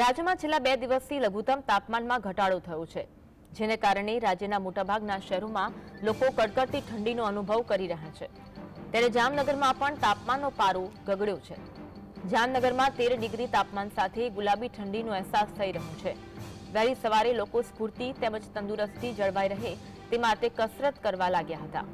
રાજ્યમાં છેલ્લા બે દિવસથી લઘુત્તમ તાપમાનમાં ઘટાડો થયો છે, જેને કારણે રાજ્યના મોટાભાગના શહેરોમાં લોકો કડકડતી ઠંડીનો અનુભવ કરી રહ્યા છે. ત્યારે જામનગરમાં પણ તાપમાનનો પારો ગગડ્યો છે. જામનગરમાં તેર ડિગ્રી તાપમાન સાથે ગુલાબી ઠંડીનો અહેસાસ થઈ રહ્યો છે. વહેલી સવારે લોકો સ્ફૂર્તિ તેમજ તંદુરસ્તી જળવાઈ રહે તે માટે કસરત કરવા લાગ્યા હતા.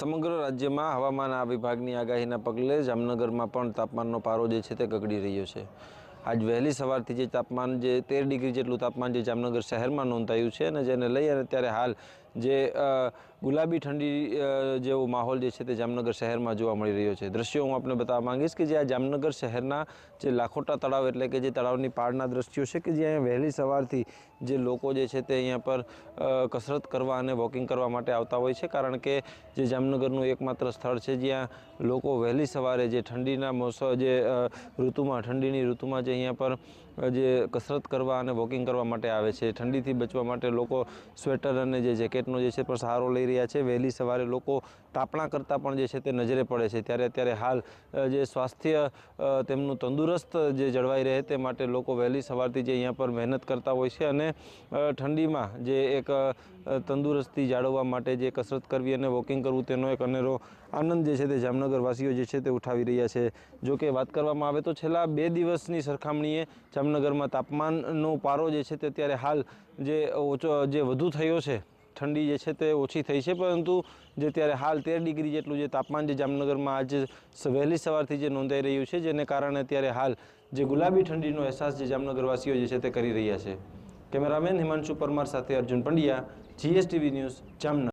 સમગ્ર રાજ્યમાં હવામાન વિભાગની આગાહીના પગલે જામનગરમાં પણ તાપમાનનો પારો જે છે તે ગગડી રહ્યો છે. આજ વહેલી સવારથી જે તાપમાન જે તેર ડિગ્રી જેટલું તાપમાન જે જામનગર શહેરમાં નોંધાયું છે અને જેને લઈ અને ત્યારે હાલ જે ગુલાબી ઠંડી જેવો માહોલ જે છે તે જામનગર શહેરમાં જોવા મળી રહ્યો છે. દ્રશ્યો હું આપને બતાવવા માંગીશ કે જે આ જામનગર શહેરના જે લાખોટા તળાવ એટલે કે જે તળાવની પાળના દ્રશ્યો છે કે જે અહીંયા વહેલી સવારથી જે લોકો જે છે તે અહીંયા પર કસરત કરવા અને વોકિંગ કરવા માટે આવતા હોય છે. કારણ કે જે જામનગરનું એકમાત્ર સ્થળ છે જ્યાં લોકો વહેલી સવારે જે ઠંડીના મોસમ, જે ઋતુમાં, ઠંડીની ઋતુમાં જે અહીંયા પર જે કસરત કરવા અને વોકિંગ કરવા માટે આવે છે. ઠંડીથી બચવા માટે લોકો સ્વેટર અને જે જેકેટનો જે છે પણ સહારો લઈ રહ્યા છે. વહેલી સવારે લોકો તાપણા કરતાં પણ જે છે તે નજરે પડે છે. ત્યારે અત્યારે હાલ જે સ્વાસ્થ્ય તેમનું તંદુરસ્ત જે જળવાઈ રહે તે માટે લોકો વહેલી સવારથી જે અહીંયા પર મહેનત કરતા હોય છે અને ઠંડીમાં જે એક તંદુરસ્તી જાળવવા માટે જે કસરત કરવી અને વોકિંગ કરવું તેનો એક અનેરો આનંદ જે છે તે જામનગરવાસીઓ જે છે તે ઉઠાવી રહ્યા છે. જો કે વાત કરવામાં આવે તો છેલ્લા બે દિવસની સરખામણીએ જામનગરમાં તાપમાનનો પારો જે છે તે અત્યારે હાલ જે ઓછો, જે વધુ થયો છે, ઠંડી જે છે તે ઓછી થઈ છે, પરંતુ જે ત્યારે હાલ તેર ડિગ્રી જેટલું જે તાપમાન જે જામનગરમાં આજે વહેલી સવારથી જે નોંધાઈ રહ્યું છે, જેને કારણે અત્યારે હાલ જે ગુલાબી ઠંડીનો અહેસાસ જે જામનગરવાસીઓ જે છે તે કરી રહ્યા છે. કેમેરામેન હિમાંશુ પરમાર સાથે અર્જુન પંડ્યા, જીએસટીવી ન્યૂઝ, જામનગર.